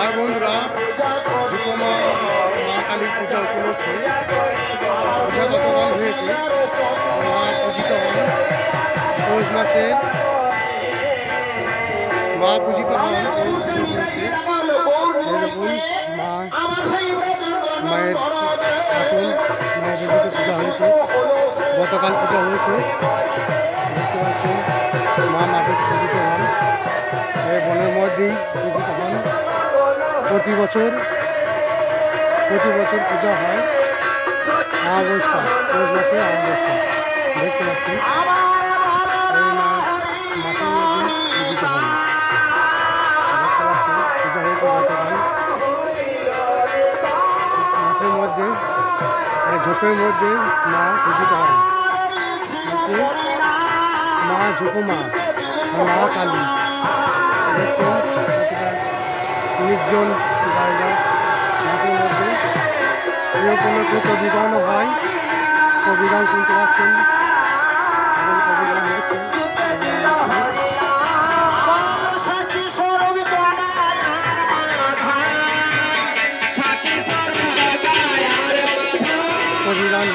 হয় বন্ধুরা ঝুঁকমা মা কালীর পূজা উপলক্ষে পূজা গতকাল হয়েছে। মা পূজিত হন। পৌষ মাসের মা পূজিত হন পৌষ মাসে। মা মায়ের এখন মায়ের পূজা হয়েছে। গতকাল পূজা হয়েছে। দেখতে পাচ্ছেন, মা মাকে পূজিত প্রতি বছর প্রতি বছর পূজা হয় অমাবস্যা, পৌষ মাসে অমাবস্যা। দেখতে মা পাচ্ছেন পূজা হয়েছে মাঠের মধ্যে ঝোপের মধ্যে মা পূজিত হচ্ছে মা ঝুকুমা মা কালী দেখছেন? নির্জন জায়গা। মাঠের মধ্যে উপলক্ষে কবিগানও হয় কবিগান শুনতে পাচ্ছেন। এবং কবিগান হচ্ছে।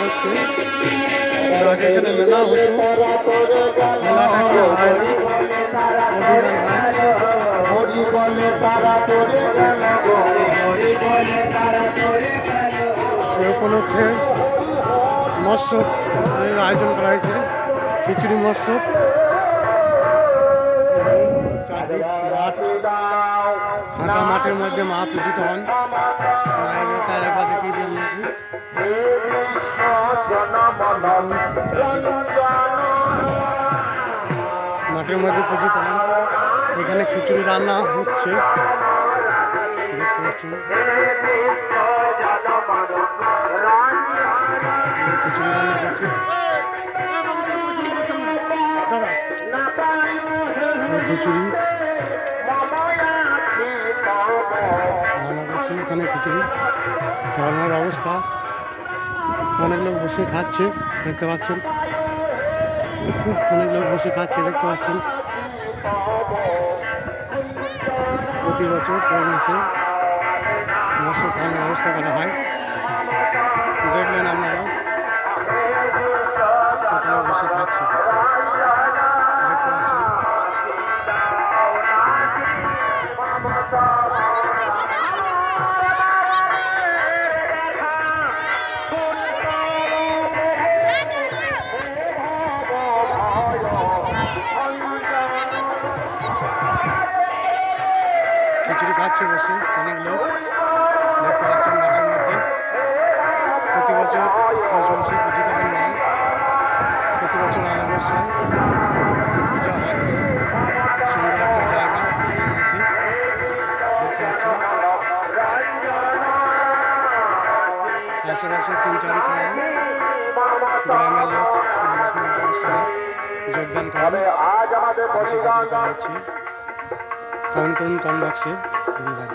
হচ্ছে মেলা হতো। কবিগান হয় এই উপলক্ষে মৎস্য এর আয়োজন করা হয়েছে খিচুড়ি চারদিক ফাঁকা মাঠের মধ্যে মা পূজিত হন। তার একবার মাঠের মধ্যে পূজিত হন। এখানে খিচুড়ি রান্না হচ্ছে। খিচুড়ি রান্না করছে খিচুড়ি এখানে খিচুড়ি রান্নার অবস্থা। অনেক লোক বসে খাচ্ছে, দেখতে পাচ্ছেন। অনেক লোক বসে খাচ্ছে, দেখতে পাচ্ছেন। প্রতি বছর পৌষ মাসে মৎস্য খাওয়ানোর ব্যবস্থা করা হয়। দেখলেন আপনারা কত বসে খাচ্ছে। দেখতে পাচ্ছেন। খিচুড়ি খাচ্ছে বসে অনেক লোক, দেখতে পাচ্ছেন মাঠের মধ্যে। প্রতি বছর পৌষ মাসে পূজিত হন মা প্রতি বছর অমাবস্যায় পূজা হয়। সুন্দর একটা জায়গা মাঠের মধ্যে। দেখতে পাচ্ছেন। আশেপাশে তিন চার খানা গ্রামের লোক অনুষ্ঠানে যোগদান করা হচ্ছে কমেন্ট করুন কমেন্ট বক্সে। ধন্যবাদ।